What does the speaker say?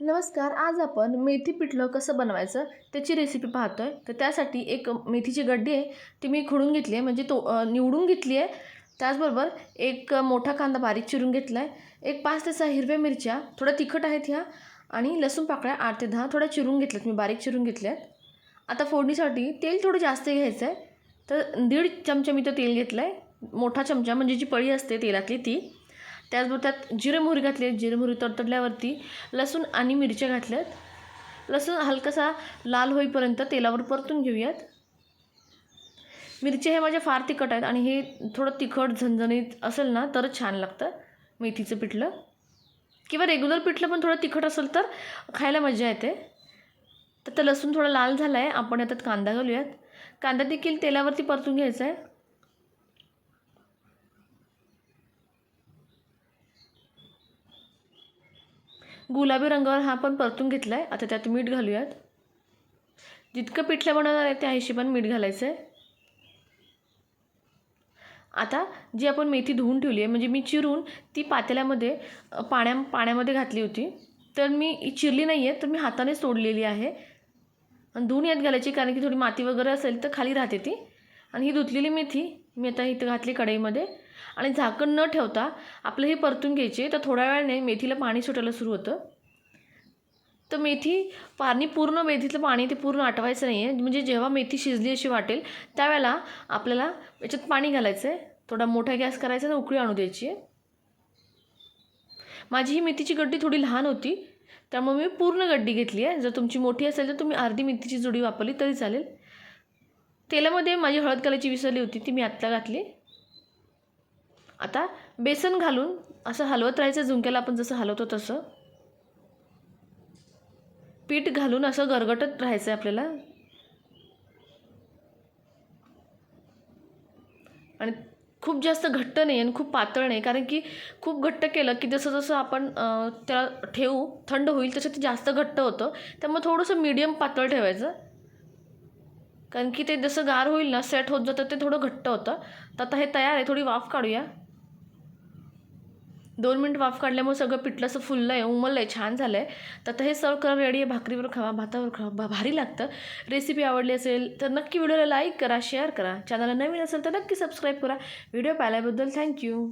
नमस्कार आज आपण मेथी पिठलं कसं बनवायचं त्याची रेसिपी पाहतो आहे तर त्यासाठी एक मेथीची गड्डी आहे ती मी खुडून घेतली आहे. म्हणजे तो निवडून घेतली आहे. त्याचबरोबर एक मोठा कांदा बारीक चिरून घेतला आहे एक पाच ते सहा हिरव्या मिरच्या थोड्या तिखट आहेत ह्या आणि लसूण पाकळ्या आठ ते दहा थोड्या चिरून घेतल्यात मी बारीक चिरून घेतल्या आहेत आता फोडणीसाठी तेल थोडं जास्त घ्यायचं आहे तर दीड चमचा मी तो तेल घेतलं आहे मोठा चमचा म्हणजे जी पळी असते तेलातली ती. त्याचबरोबर त्यात जिरे मोहरी घातली. आहे जिरे मोहरी तडतडल्यावरती लसूण आणि मिरच्या घातल्यात. लसूण हलकासा लाल होईपर्यंत तेलावर परतून घेऊयात. मिरच्या हे माझ्या फार तिखट आहेत आणि हे थोडं तिखट झणझणीत असेल ना तर छान लागतं मेथीचं पिठलं. किंवा रेग्युलर पिठलं पण थोडं तिखट असेल तर खायला मजा येते. तर ते लसूण थोडा लाल झाला आहे आपण यात कांदा घालूयात. कांदा देखील तेलावरती परतून घ्यायचा आहे गुलाबी रंगावर हा पण परतून घेतला आहे आता त्यात मीठ घालूयात. जितकं पिठलं बनवणार आहे त्या हिशोबाने मीठ घालायचं आहे आता जी आपण मेथी धुवून ठेवली आहे म्हणजे मी चिरून ती पातेल्यामध्ये पाण्या पाण्यामध्ये घातली होती. तर मी चिरली नाही आहे तर मी हातानेच सोडलेली आहे. आणि धुवून यात घालायची कारण की थोडी माती वगैरे असेल तर खाली राहते ती. आणि ही धुतलेली मेथी मी आता इथं घातली कढईमध्ये. आणि झाकण न ठेवता आपलं हे परतून घ्यायचे. तर थोड्या वेळाने मेथीला पाणी सुटायला सुरू होतं. तर मेथी पाणी पूर्ण मेथीतलं पाणी ते पूर्ण आटवायचं नाही आहे म्हणजे जेव्हा मेथी शिजली अशी वाटेल त्यावेळेला आपल्याला याच्यात पाणी घालायचं आहे थोडा मोठा गॅस करायचा आणि उकळी आणू द्यायची. आहे माझी ही मेथीची गड्डी थोडी लहान होती. त्यामुळे मी पूर्ण गड्डी घेतली आहे जर तुमची मोठी असेल तर तुम्ही अर्धी मेथीची जुडी वापरली तरी चालेल. तेलामध्ये माझी हळद घालायची विसरली होती ती मी आत्ता घातली. आता बेसन घालून असं हलवत राहायचं झुंक्याला आपण जसं हलवतो तसं. पीठ घालून असं गरगटत राहायचं आहे आपल्याला. आणि खूप जास्त घट्ट नाही आणि खूप पातळ नाही कारण की खूप घट्ट केलं की जसं जसं आपण त्याला ठेवू थंड होईल तसं ते जास्त घट्ट होतं. त्यामुळे थोडंसं मीडियम पातळ ठेवायचं. कारण की ते जसं गार होईल ना सेट होत जातं ते थोडं घट्ट होतं. तर आता हे तयार आहे थोडी वाफ काढूया. दोन मिनिट वाफ काढल्यामुळे सगळं पिठलं असं फुललं आहे उमललं आहे छान झालं आहे तर आता हे सर्व करा रेडी आहे भाकरीवर खावा भातावर खावा भा भारी लागतं. रेसिपी आवडली असेल तर नक्की व्हिडिओला लाईक करा शेअर करा. चॅनलला नवीन असेल तर नक्की सबस्क्राईब करा. व्हिडिओ पाहिल्याबद्दल थँक्यू